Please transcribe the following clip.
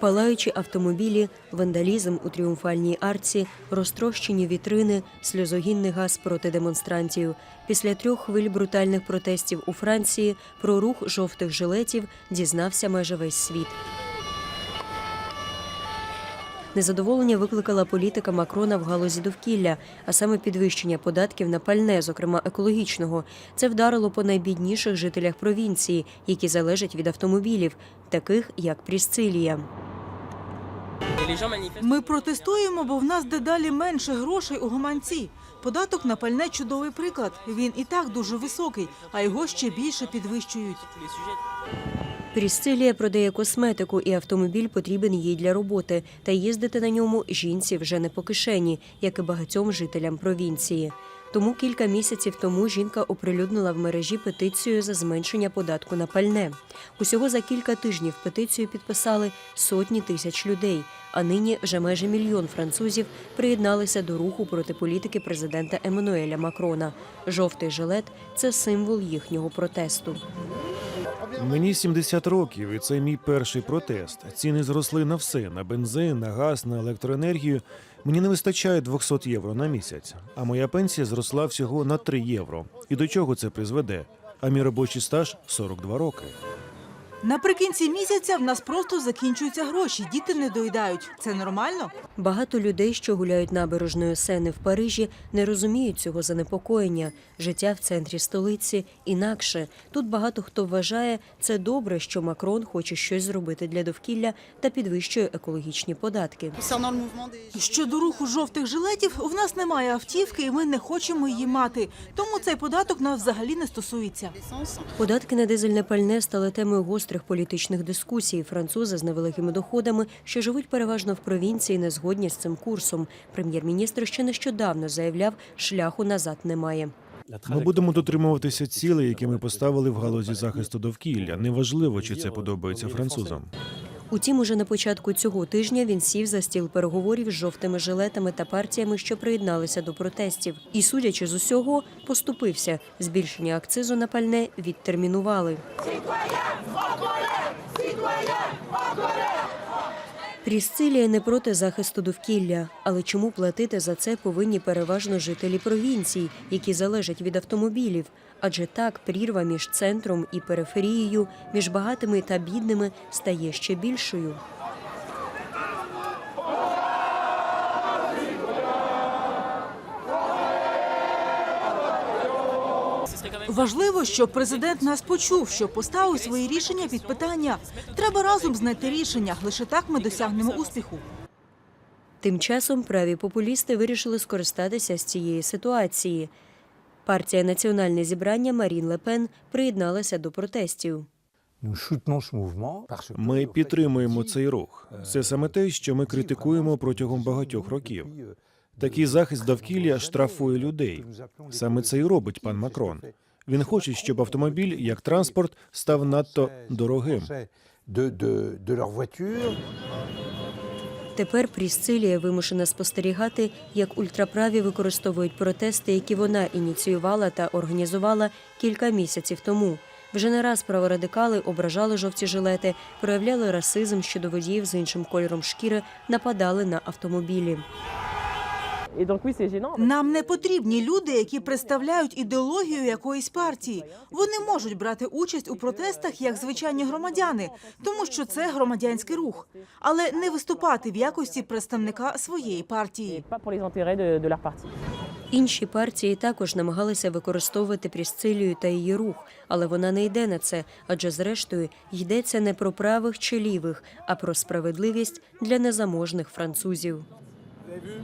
Палаючі автомобілі, вандалізм у тріумфальній арці, розтрощені вітрини, сльозогінний газ проти демонстрантів. Після трьох хвиль брутальних протестів у Франції про рух жовтих жилетів дізнався майже весь світ. Незадоволення викликала політика Макрона в галузі довкілля, а саме підвищення податків на пальне, зокрема екологічного. Це вдарило по найбідніших жителях провінції, які залежать від автомобілів, таких як Прісцилія. Ми протестуємо, бо в нас дедалі менше грошей у гаманці. Податок на пальне чудовий приклад. Він і так дуже високий, а його ще більше підвищують. Прісцилія продає косметику, і автомобіль потрібен їй для роботи. Та їздити на ньому жінці вже не по кишені, як і багатьом жителям провінції. Тому кілька місяців тому жінка оприлюднила в мережі петицію за зменшення податку на пальне. Усього за кілька тижнів петицію підписали сотні тисяч людей. А нині вже майже мільйон французів приєдналися до руху проти політики президента Еммануеля Макрона. Жовтий жилет це символ їхнього протесту. Мені 70 років, і це мій перший протест. Ціни зросли на все: на бензин, на газ, на електроенергію. Мені не вистачає 200 євро на місяць, а моя пенсія зросла всього на 3 євро. І до чого це призведе? А мій робочий стаж 42 роки. Наприкінці місяця в нас просто закінчуються гроші, діти не доїдають. Це нормально? Багато людей, що гуляють набережною Сени в Парижі, не розуміють цього занепокоєння. Життя в центрі столиці інакше. Тут багато хто вважає це добре, що Макрон хоче щось зробити для довкілля та підвищує екологічні податки. Щодо руху жовтих жилетів, в нас немає автівки, і ми не хочемо її мати. Тому цей податок нас взагалі не стосується. Податки на дизельне пальне стали темою гострих політичних дискусій. Французи з невеликими доходами, що живуть переважно в провінції, не згодні з цим курсом. Прем'єр-міністр ще нещодавно заявляв, шляху назад немає. Ми будемо дотримуватися цілей, які ми поставили в галузі захисту довкілля. Неважливо, чи це подобається французам. Утім, уже на початку цього тижня він сів за стіл переговорів з жовтими жилетами та партіями, що приєдналися до протестів. І, судячи з усього, поступився. Збільшення акцизу на пальне відтермінували. Прісцилія не проти захисту довкілля, але чому платити за це повинні переважно жителі провінцій, які залежать від автомобілів? Адже так прірва між центром і периферією, між багатими та бідними стає ще більшою. Важливо, щоб президент нас почув, що поставив свої рішення під питання. Треба разом знайти рішення. Лише так ми досягнемо успіху. Тим часом праві популісти вирішили скористатися з цієї ситуації. Партія Національне зібрання Марін Лепен приєдналася до протестів. Ми підтримуємо цей рух. Це саме те, що ми критикуємо протягом багатьох років. Такий захист довкілля штрафує людей. Саме це і робить пан Макрон. Він хоче, щоб автомобіль як транспорт став надто дорогим. Тепер Прісцилія вимушена спостерігати, як ультраправі використовують протести, які вона ініціювала та організувала кілька місяців тому. Вже не раз праворадикали ображали жовті жилети, проявляли расизм щодо водіїв з іншим кольором шкіри, нападали на автомобілі. Нам не потрібні люди, які представляють ідеологію якоїсь партії. Вони можуть брати участь у протестах як звичайні громадяни, тому що це громадянський рух, але не виступати в якості представника своєї партії. Інші партії також намагалися використовувати Прісцилію та її рух, але вона не йде на це, адже зрештою йдеться не про правих чи лівих, а про справедливість для незаможних французів. Avez.